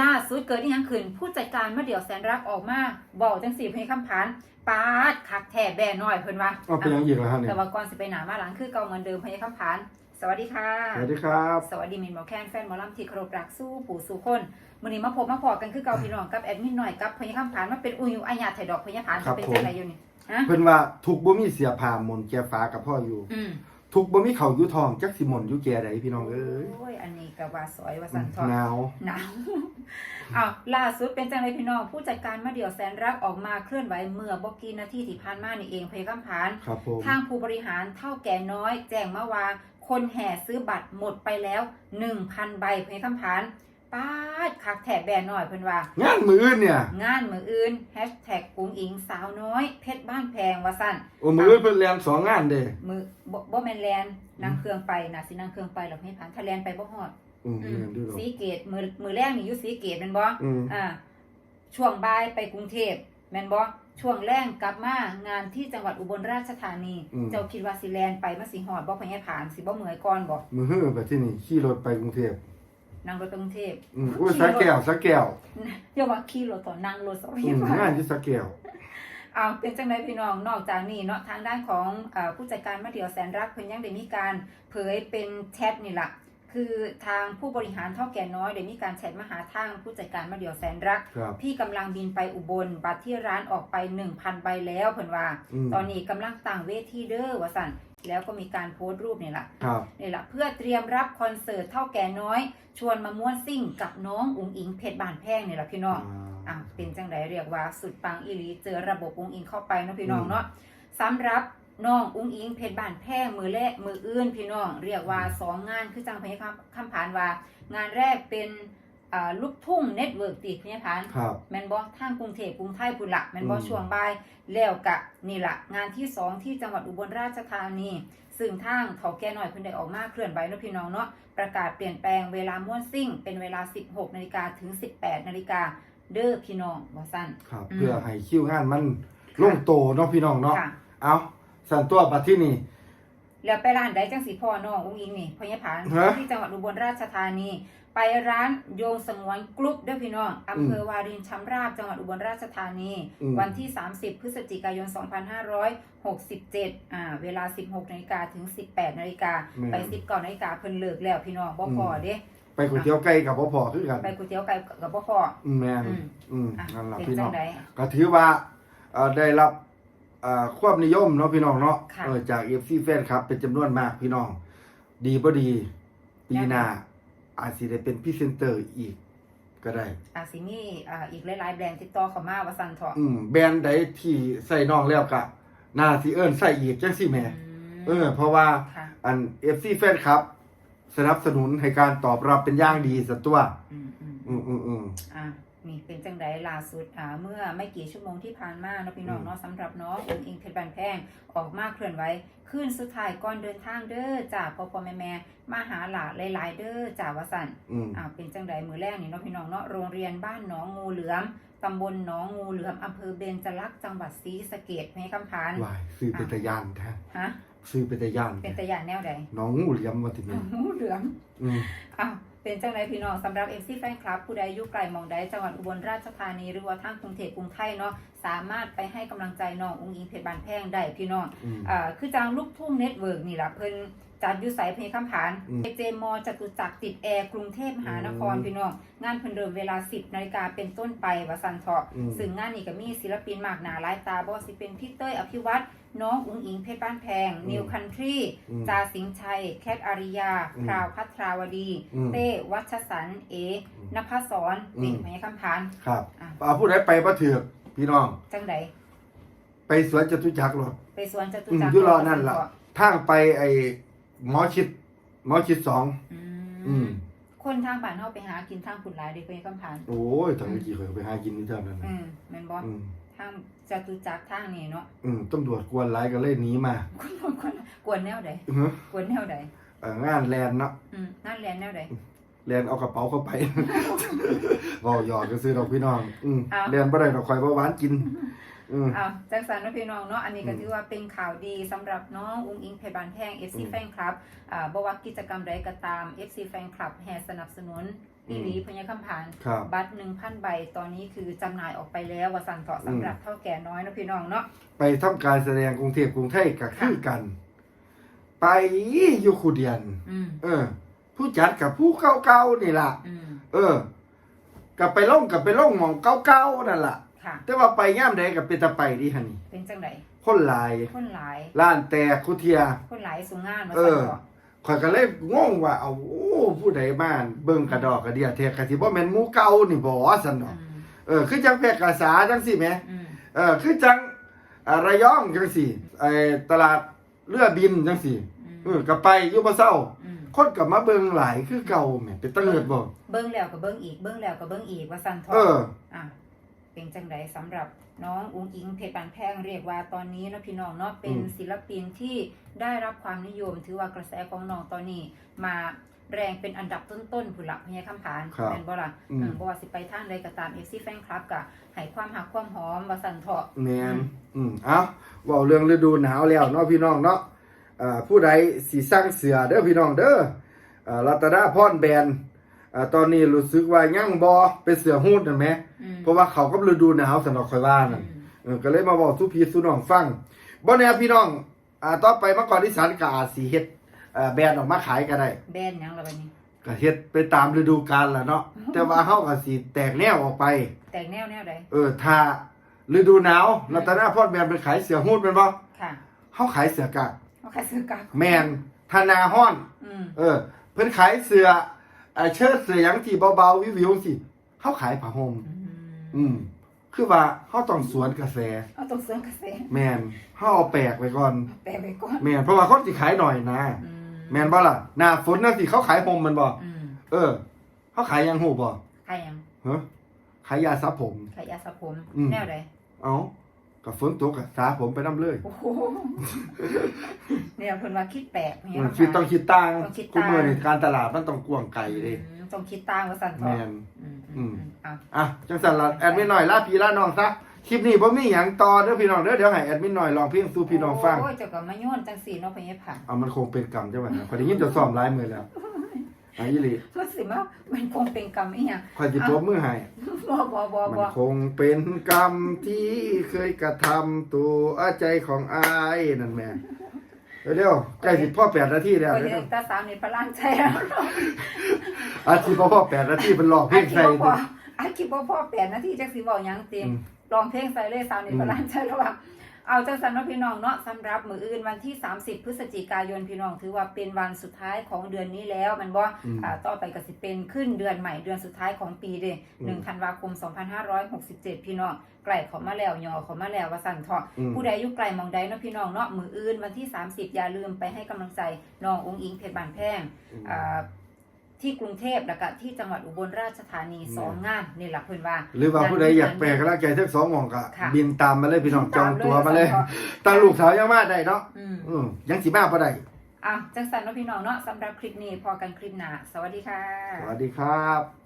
ล่าสุดเกิดอีหยังขึ้นผู้จัดการมาเดี่ยวแสนรักออกมาบอกจังสี่เพลงคำผานปาดคักแท้แบ่น้อยเพิ่นว่าเอาเป็นยังอีกแล้วฮะเนี่ยแต่ว่าก่อนสิไปหนามาหลังคือเก่าเหมือนเดิมเพลงคำผานสวัสดีค่ะ สวัสดีครับ สวัสดีมินหมอแคนแฟนหมอลำที่เคารพรักสู้ปู่สู่คนมื้อนี้มาพบมาพอกันคือเก่าพี่น้องกับแอดมินหน่อยกับพญาคำผานมาเป็นอุยุอาญาไถดอกพญาผานครับเป็นผมจังไดอยู่นี่ฮะเพิ่นว่าถูกบ่มีเสียผ่ามนแกฟ้ากับพ่ออยู่ อืมถูกบ่มีเขาอยู่ทองจักสิมนอยู่แกใดพี่น้องเอ้ย โอ้ยอันนี้ก็ว่าสวยว่าสันทอหนาว หนาว อ้าวล่าสุดเป็นจังไรพี่น้องผู้จัดการมาเดี่ยวแสนรักออกมาเคลื่อนไหวเมื่อบอกกี้นาทีที่ผ่านมานี่เองเพยคำผาน ครับผม ทางผู้บริหารเท่าแก่น้อย แจ้งมาว่า คนแห่ซื้อบัตรหมดไปแล้ว 1,000 ใบเพยคำผาน ป้าดคักแถบแบนหน่อยเพิ่นว่า งานมืออื่นเนี่ย งานมืออื่นแฮชแท็กกุ้งอิงสาวน้อย เพชรบ้านแพงว่าสั้นโอ้มืออื่นเพิ่นแลนสองงานเด้มือบ่บ่แมนแลนนั่งเครื่องไปนะสินั่งเครื่องไปหรอกให้ผ่านถ้าแลนไปบ่ฮอดอืมอืเรีมยนด้วยเหรอสีเกตมือมือแรกนี่อยู่สีเกตแม่นบ่อืมอ่าช่วงบ่ายไปกรุงเทพแม่นบ่ช่วงแรงกลับมางานที่จังหวัดอุบลราชธานี เจ้าคิดว่าสิแลนไปมาสิฮอดบ่พญาผานสิบ่เมื่อยก่อนบ่มือฮื้อไปที่นี่ขี่รถไปกรุงเทพ นั่งรถไปกรุงเทพอืมโอ้ยสะแก้วสะแก้วอย่าว่าขี่รถต่อนั่งรถสพอืยามผางานนที่สะแก้วเอาเป็นจังไดพี่น้องนอกจากนี้เนาะทางด้านของเอ่อผู้จัดการมาเดียวแสนรักเพิ่นยังได้มีการเผยเป็นแชทนี่ล่ะ คือทางผู้บริหารเท่าแก่น้อยได้มีการแชทมาหาทางผู้จัดการมาเดียวแสนรัก ครับพี่กำลังบินไปอุบล บัตรที่ร้านออกไป 1,000ใบแล้วเพิ่นว่า อืมตอนนี้กำลังตั้งเวทีเด้อว่าสั่นแล้วก็มีการโพสต์รูปนี่แหละครับ นี่แหละเพื่อเตรียมรับคอนเสิร์ตเท่าแก่น้อย ชวนมาม้วนซิ่งกับน้องอุ๋งอิงเพชรบานแพงนี่แหละพี่น้อง อะเป็นจังไดเรียกว่าสุดปังอีหลีเจอระบบอุ๋งอิงเข้าไปเนาะพี่น้องเนาะสำหรับ น้องอุ๋งอิงเพชรบานแพงมือแรกมืออื่นพี่น้องเรียกว่าสองงานคือจังพยาคำผ่านว่า งานแรกเป็นอ่าลูกทุ่งเน็ตเวิร์กติพยาพานครับแมนบอทางกรุงเทพกรุงไทยพุ่นละแมนบออืมช่วงบ่ายแล้วกะนี่ละงานที่สองที่จังหวัดอุบลราชธานี ซึ่งทางเขาแก่หน่อยเพิ่นได้ออกมาเคลื่อนไหวเนาะพี่น้องเนาะประกาศเปลี่ยนแปลงเวลาม่วนซิ่ง เป็นเวลา 16นาฬิกาถึง 18นาฬิกาเด้อพี่น้องว่าสั้นครับอืมเพื่อให้คิวงานมันลงโตเนาะพี่น้องเนาะค่ะเอา สั่นตัวบัดที่นี่ แล้วไปร้านใดจังสีพ่อน้องอุ้งอิงนี่พญาผานฮะ ที่จังหวัดอุบลราชธานี ไปร้านโยงสงวนกรุ๊ปเด้อพี่น้องอำเภอวารินชำราบจังหวัดอุบลราชธานี อืมวันที่ 30 พฤศจิกายน 2567อ่าเวลา 16นาฬิกาถึง 18นาฬิกาแม่น ไป 19นาฬิกาเพิ่นเลิกแล้วพี่น้องบ่พอเด้ไปก๋วยเตี๋ยวไก่กับพ่อพอคือกันไปก๋วยเตี๋ยวไก่กับบ่พอ อืมแม่นอืม อืมอะนั่นล่ะเป็นพี่น้จัองงไดก็ถือว่าเอ่อได้รับเอ่อความนิยมเนาะพี่น้องเนาะค่ะ เออจาก FC แฟนครับ เป็นจำนวนมากพี่น้อง ดีบ่ดี ปีหน้าอาจสิได้เป็นพรีเซนเตอร์อีกก็ได้อ่าสิมีอ่าอีกหลายๆแบรนด์ติดต่อเข้ามาว่าซั่นเถาะอืมแบรนด์ใดที่ใส่น้องแล้วก็น่าสิเอิ้นใส่อีกจังซี่แหมมเออ เพราะว่า ค่ะอัน FC แฟนครับ สนับสนุนให้การตอบรับเป็นอย่างดีสัตัว อืมอืมอืมอืมอืมอะ นี่เป็นจังไดล่าสุดอ่าเมื่อไม่กี่ชั่วโมงที่ผ่านมาเนาะพี่น้องอืมเนาะสำหรับน้ององค์อิงเพชรบันแพงออกมาเคลื่อนไหวขึ้นสุดท้ายก่อนเดินทางเด้อจ่าพ่อพ่อแม่แม่มาหาหลาหลาย ๆ เด้อจ่าวสันอืม อ่าเป็นจังไดมือแรกนี่เนาะพี่น้องเนาะโรงเรียนบ้านหนองงูเหลือมตำบลหนองงูเหลือมอำเภอเบญจลักษณ์จังหวัดศรีสะเกษแม่คำพานวายซื้อเป็นตะยานแท้ฮะซื้อเป็นตะยานเป็นตะยานแนวใดน้องงูเหลี่ยมมาถึงหนนี่องงูเหลือมอืม อ้าว เป็นจังไรพี่น้องสำหรับ MC แฟนคลับ ผู้ใดอยุไกลหมองใดจังหวัดอุบลราชธานีหรือว่าทางกรุงเทพกรุงไทยเนาะสามารถไปให้กำลังใจน้ององค์อิงเพชรบานแพงได้พี่น้องอืม อ่าคือจังลูกทุ่งเน็ตเวิร์กนี่แหละเพิ่นจัดอยุสายเพลงคำผานอืม เจมอจตุจักรติดแอร์กรุงเทพมหานครอืมพี่น้องงานเพิ่นเริ่มเวลา 10นาฬิกาเป็นต้นไปว่าสันเถาะ อืม ซึ่งงานนี้ก็มีศิลปินมากหน้าหลายตาบ่ว่าสิเป็นพี่เต้ยอภิวัตร น้องอุ๋งอิงเพชรบ้านแพงอืมนิวคันทรีอืมจาสิงห์ชัย แคทอาริยาอืมพราวพัทราวดีอืมเต้วัชสัน เออืมนภศรอืมนี่พญคำพาน ครับอะเอาผู้ใดไปบ่ถือกพี่น้อง จังใดไปสวนจตุจักรหรอไปสวนจตุอืมจักรอยู่รอนั่นล่ะทางไปไอ้หมอชิดหมอชิดสองอือืมมคนทางบ้านเฮาไปหากินทางขุนหลายเด้พญคำพาน โอ้ยทางเมื่อกี้เคยไปหากินนี่เท่านั้นอืนะมแม่นบ่อืม ทางจตุจักรทางนี่เนาะอืมตำรวจกวนหลายก็เลยหนีมาคนคนกวนแนวใดอื้อหือกวนแนวใดเอ่องานแลนด์เนาะอืมนั่นแหละแนวใด แลนด์เอากระเป๋าเข้าไปบ่หยอดก็ซื้อดอกพี่น้อง อืมอ้าวแลนด์บ่ได้ดอกคอยบ่หวานกิน อืม อ้าวจังสันเนาะพี่น้องเนาะอันนี้ก็อืมถือว่าเป็นข่าวดีสำหรับน้องอุ้งอิงเพชรบานแพง FC อืม แฟนคลับอ่าบ่ว่ากิจกรรมใดก็ตาม FC แฟนคลับแห่สนับสนุน อีหลีพญาคำผานครับบัตรหนึ่งพันใบตอนนี้คือจำหน่ายออกไปแล้ววสันเถาะสำหรับเท่าแก่น้อยเนาะพี่น้องเนาะไปทำการแสดงกรุงเทพกรุงไทยก็คือกัน ไปอยู่คูเดียนอืมเออ ผู้จัดกับผู้เก่าๆนี่ล่ะอืมเออ กับไปล่งกับไปล่งหมองเก่าๆนั่นล่ะค่ะแต่ว่าไปย่ามใดกับเป็นตะไปดีฮะนี่เป็นจังไดคนหลายคนหลายล้านแตกคุเทียคนหลายสูงงานมาเอสั่นอเถาะ ข่อยก็เลยงงว่าเอาโอ้ผู้ใดบ้านเบิ่งกระดอกกระเดียแท้กะสิบ่แม่นหมู่เก่านี่บ่ซั่นอืเนาะมเออคือจังแพร่กษาจังซี่แหมอืมเออคือจังอ่าระยองจังซี่ไอ้ตลาดเรือบินจังซี่อืมเออก็ไปอยู่บ่เซาอืมคนก็มาเบิ่งหลายคือเก่าแหมเป็นตะเงิดบ่เบิ้งแล้วก็เบิ้งอีกเบิ้งแล้วก็เบิ้งอีกว่าสั่นเถาะเอออะ เป็นจังไดสำหรับน้องอุ้งอิงเพชรบานแพงเรียกว่าตอนนี้เนาะพี่น้องเนาะเป็นอืมศิลปินที่ได้รับความนิยม ถือว่ากระแสของน้องตอนนี้มาแรงเป็นอันดับต้นๆผุนละพญาคำผานครับแม่นบ่ล่ะอืมอืมบ่ว่าสิไปทางใดก็ตาม FC แฟนคลับก็ให้ความหักความหอมว่าสั่นเถาะแม่นอืมเอ้าเว้าเรื่องฤดูหนาวแล้วเนาะพี่น้องเนาะอ่าผู้ใดสิสร้างเสือเด้อพี่น้องเด้ออ่ารัตนาพรแบรนด์ อ่าตอนนี้รู้สึกว่ายังบ่เป็นเสือฮูดนั่นแหมอืมเพราะว่าเขากับฤดูหนาวสำหรับข่อยว่าอืนั่นมเออก็เลยมาบอกทุกพี่สุน้องฟังบ่แน่พี่น้องอ่าต่อไปเมื่อก่อนที่สันก็อาจสิเฮ็ดเอ่อแบรนด์ออกมาขายก็ได้แบนหยังล่ะบัดนี้ ก็เฮ็ดไปตามฤดูกาลล่ะเนาะแต่ว่าเฮาก็สิแตกแนวออกไป แตกแนวแนวใดเออถ้าฤดูหนาวรัตนาพรแบรนด์ไปขายเสื้อฮูดแม่นบ่ค่ะเฮาขายเสื้อกากเอาใครซื้อกลับแม่นถ้าหนาฮ้อน อืม เออเพิ่นขายเสื้อ เอ่อเชิ้ตเสื้อหยังที่เบาๆวิวๆสิเฮาขายผ้าห่มอืมอืม คือว่าเฮาต้องสวนกระแส เอาตรงเสื้อกระแสแม่นเฮาเอาแปลกไว้ก่อน แปะไว้ก่อนแม่นเพราะว่าคนสิขายหน่อยนะ อืแม่นบ่ล่ะหน้าฝนน่ะสิเขาขายห่มแมันบ่อืมเออเขาขายหยังหูบ่ใครยังฮะขายยาสระผมขายยาสระผม อืม แนวใดเอ้า กับฝนตกก็สระผมไปนํเลยโอ้โหเนี่ยเพิ่นว่าคิดแปลกอืเนี่ยมคิดต้องคิดต่างต้องคิดกูต่างมื้อนี้การตลาดมันต้องกว้างไกลเด้อืมต้องคิดตามว่าสั่นแม่นอืมอือืมมอะอะจังซั่นล่ะแอดมินหน่อยลาพี่ลาน้องซะคลิปนี้บ่มีหยังต่อเด้อพี่น้องเด้อเดี๋ยวให้แอดมินหน่อยลองเพลงสู่พี่น้องฟังโอ้ยเจ้าก็มาโยนจังสี่เนาะพะเนี่ยผ่าเอามันคงเป็นกรรมจังหวะนะข่อยได้ยินเจะซ้อมหลายมื้อแล้ว อะอีหลีมันสิมามันคงเป็นกรรมอีหยังข่อยสิปรบมือให้บ่บ่บ่มันบ่คงเป็นกรรมที่เคยกระทำตัวใจของอายนั่นแหม่เร็วๆใกล้สิพ่อแปดนาทีแล้วก็เร็เรียวกตาสาวนี่พลานใจแล้วๆอาชีพพ่อแปดนาทีเป็นหลอกเพลอังนคิดใส่ บ่พออันคิดบ่พอแปดนาทีจักสิเว้าหยังเต็มอืมร้องเพลงใส่เลยสาวนี่อืมพลานใจแล้วว่า เอาจังสันเนาะพี่น้องเนาะสำหรับมื้ออื่นวันที่ 30 พฤศจิกายนพี่น้องถือว่าเป็นวันสุดท้ายของเดือนนี้แล้วแมันบ่อืมอ่าต่อไปก็สิเป็นขึ้นเดือนใหม่เดือนสุดท้ายของปีเด้อืมหนึ่งธันวาคม 2567 พี่น้องใกล้เข้ามาแล้วยอเข้ามาแล้วว่าสั่นเถาะอืมผู้ใดอยู่ไกลหมองใดเนาะพี่น้องเนาะมืออื่นวันที่ 30 อย่าลืมไปให้กำลังใจน้ององค์อิงเพชรบานแพงอ่า ที่กรุงเทพแล้วก็ที่จังหวัดอุบลราชธานีสองงานนี่แหละเพิ่นว่า หรือว่าผู้ใดอยากแปลกระใจทั้งสองหมองก็ค่ะบินตามมาเลยพี่น้องบินจตาอมงเลยตัวมาเลยสองตาลูกสาวยังมาได้เนาะอืมอืมยังสิมาบ่ได้อะจังสันเนาะพี่น้องเนาะสำหรับคลิปนี้พอกันคลิปหน้าสวัสดีค่ะ สวัสดีครับ